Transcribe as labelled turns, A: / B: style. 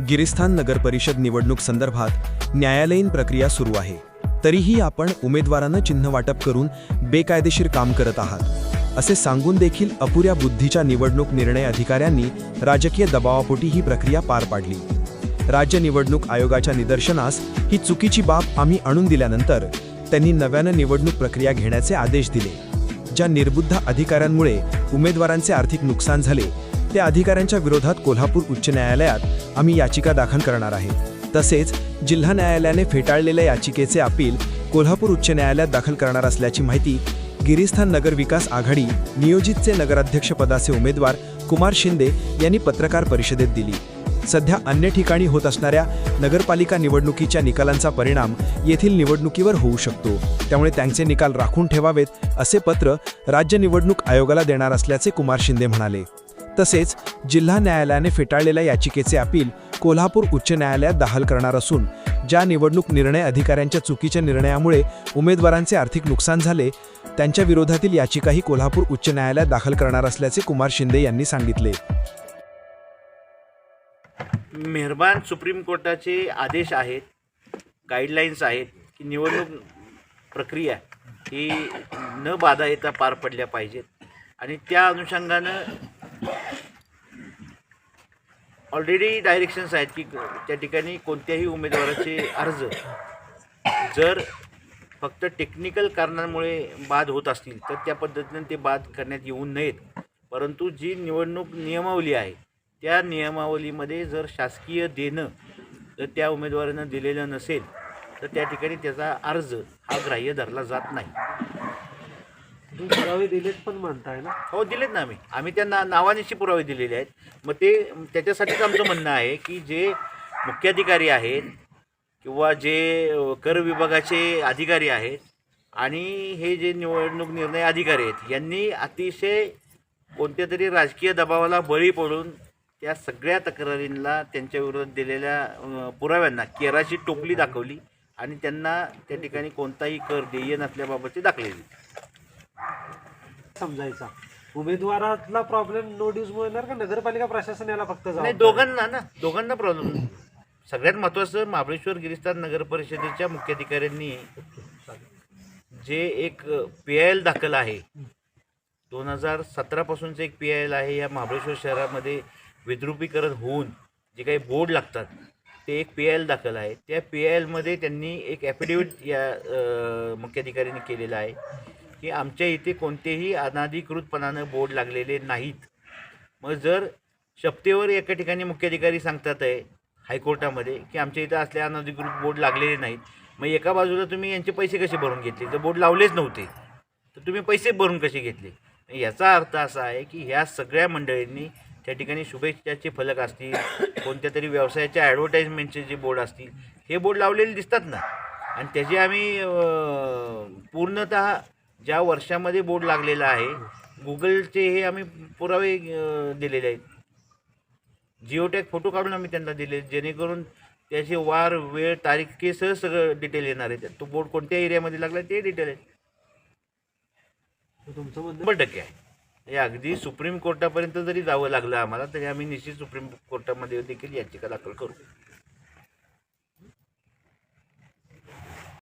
A: गिरिस्थान नगर परिषद निवडणूक संदर्भात न्यायालयीन प्रक्रिया सुरू आहे. तरीही आपण उमेदवारांना चिन्ह वाटप करून बेकायदेशीर काम करत आहात. असे सांगून देखील अपुऱ्या बुद्धीच्या निवडणूक निर्णय अधिकाऱ्यांनी राजकीय दबावापोटी ही प्रक्रिया पार पाडली. राज्य निवडणूक आयोगाच्या निदर्शनास ही चुकीची बाब आम्ही आणून दिल्यानंतर त्यांनी नव्यानं निवडणूक प्रक्रिया घेण्याचे आदेश दिले. ज्या निर्बुद्ध अधिकाऱ्यांमुळे उमेदवारांचे आर्थिक नुकसान झाले त्या अधिकाऱ्यांच्या विरोधात कोल्हापूर उच्च न्यायालयात आम्ही याचिका दाखल करणार आहे. तसेच जिल्हा न्यायालयाने फेटाळलेल्या याचिकेचे अपील कोल्हापूर उच्च न्यायालयात दाखल करणार असल्याची माहिती गिरिस्थान नगर विकास आघाडी नियोजितचे नगराध्यक्षपदाचे उमेदवार कुमार शिंदे यांनी पत्रकार परिषदेत दिली. सध्या अन्य ठिकाणी होत असणाऱ्या नगरपालिका निवडणुकीच्या निकालांचा परिणाम येथील निवडणुकीवर होऊ शकतो. त्यामुळे त्यांचे निकाल राखून ठेवावेत असे पत्र राज्य निवडणूक आयोगाला देणार असल्याचे कुमार शिंदे म्हणाले. तसेच जिल्हा न्यायालयाने फेटाळलेल्या याचिकेचे अपील कोल्हापूर उच्च न्यायालयात दाखल करणार असून ज्या निवडणूक निर्णय अधिकाऱ्यांच्या चुकीच्या निर्णयामुळे उमेदवारांचे आर्थिक नुकसान झाले त्यांच्या विरोधातील याचिकाही कोल्हापूर उच्च न्यायालयात दाखल करणार असल्याचे कुमार शिंदे यांनी सांगितले.
B: मेहरबान सुप्रीम कोर्टाचे आदेश आहेत गाईडलाईन्स आहेत की निवडणूक प्रक्रिया ही न बाधा येता पार पडल्या पाहिजेत. आणि त्या अनुषंगानं ऑलरेडी डायरेक्शन्स आहेत की त्या ठिकाणी कोणत्याही उमेदवाराचे अर्ज जर फक्त टेक्निकल कारणांमुळे बाद होत असतील तर त्या पद्धतीने ते बाद करण्यात येऊ नयेत. परंतु जी निवडणूक नियमावली आहे त्या नियमावलीमध्ये जर शासकीय देणं जर त्या उमेदवारानं दिलेलं नसेल तर त्या ठिकाणी त्याचा अर्ज हा ग्राह्य धरला जात नाही.
C: पुरावे दिलेत पण म्हणताय ना?
B: हो दिलेत ना आम्ही. आम्ही त्यांना नावानिशी पुरावे दिलेले आहेत. मग ते त्याच्यासाठीच आमचं म्हणणं आहे की जे मुख्याधिकारी आहेत किंवा जे कर विभागाचे अधिकारी आहेत आणि हे जे निवडणूक निर्णय अधिकारी आहेत यांनी अतिशय कोणत्या तरी राजकीय दबावाला बळी पडून त्या सगळ्या तक्रारींना त्यांच्या विरोधात दिलेल्या पुराव्यांना केराची टोपली दाखवली आणि त्यांना त्या ठिकाणी कोणताही कर देय नसल्याबाबतचे दाखले दिले
C: समजायचा. उमेदवारातला प्रॉब्लेम नो ड्यूजमुळे येणार का? नगरपालिका प्रशासन याला फक्त
B: नाही? दोघांना ना दोघांना प्रॉब्लेम सगळ्यात महत्त्वाचं महाबळेश्वर गिरिस्थान नगर परिषदेच्या मुख्याधिकाऱ्यांनी जे एक पी आय एल दाखल आहे दोन हजार सतरापासूनचं एक पी आय एल आहे या महाबळेश्वर शहरामध्ये विद्रुपीकरण होऊन जे काही बोर्ड लागतात ते एक पी आय एल दाखल आहे. त्या पी आय एलमध्ये त्यांनी एक ॲफिडेविट या मुख्याधिकाऱ्यांनी केलेलं आहे. की आमच्या इथे कोणतेही अनाधिकृतपणानं बोर्ड लागलेले नाहीत. मग जर शपथेवर एका ठिकाणी मुख्याधिकारी सांगतात आहे हायकोर्टामध्ये की आमच्या इथं असल्या अनधिकृत बोर्ड लागलेले नाहीत मग एका बाजूला तुम्ही यांचे पैसे कसे भरून घेतले? जर बोर्ड लावलेच नव्हते तर तुम्ही पैसे भरून कसे घेतले? याचा अर्थ असा आहे की ह्या सगळ्या मंडळींनी त्या ठिकाणी शुभेच्छाचे फलक असतील कोणत्या तरी व्यवसायाच्या ॲडव्हर्टाईजमेंटचे जे बोर्ड असतील हे बोर्ड लावलेले दिसतात ना. आणि त्याचे आम्ही पूर्णतः ज्या वर्षामध्ये बोर्ड लागलेला आहे गुगलचे हे आम्ही पुरावे दिलेले आहेत. जिओटॅग फोटो काढून आम्ही त्यांना दिले जेणेकरून त्याचे वार वेळ तारीख केसह सगळं डिटेल येणार आहे. तो बोर्ड कोणत्या एरियामध्ये लागला ते डिटेल आहे.
C: तुमचं
B: शंभर टक्के आहे. हे अगदी सुप्रीम कोर्टापर्यंत जरी जावं लागलं आम्हाला तरी आम्ही निश्चित सुप्रीम कोर्टामध्ये देखील याचिका दाखल करू.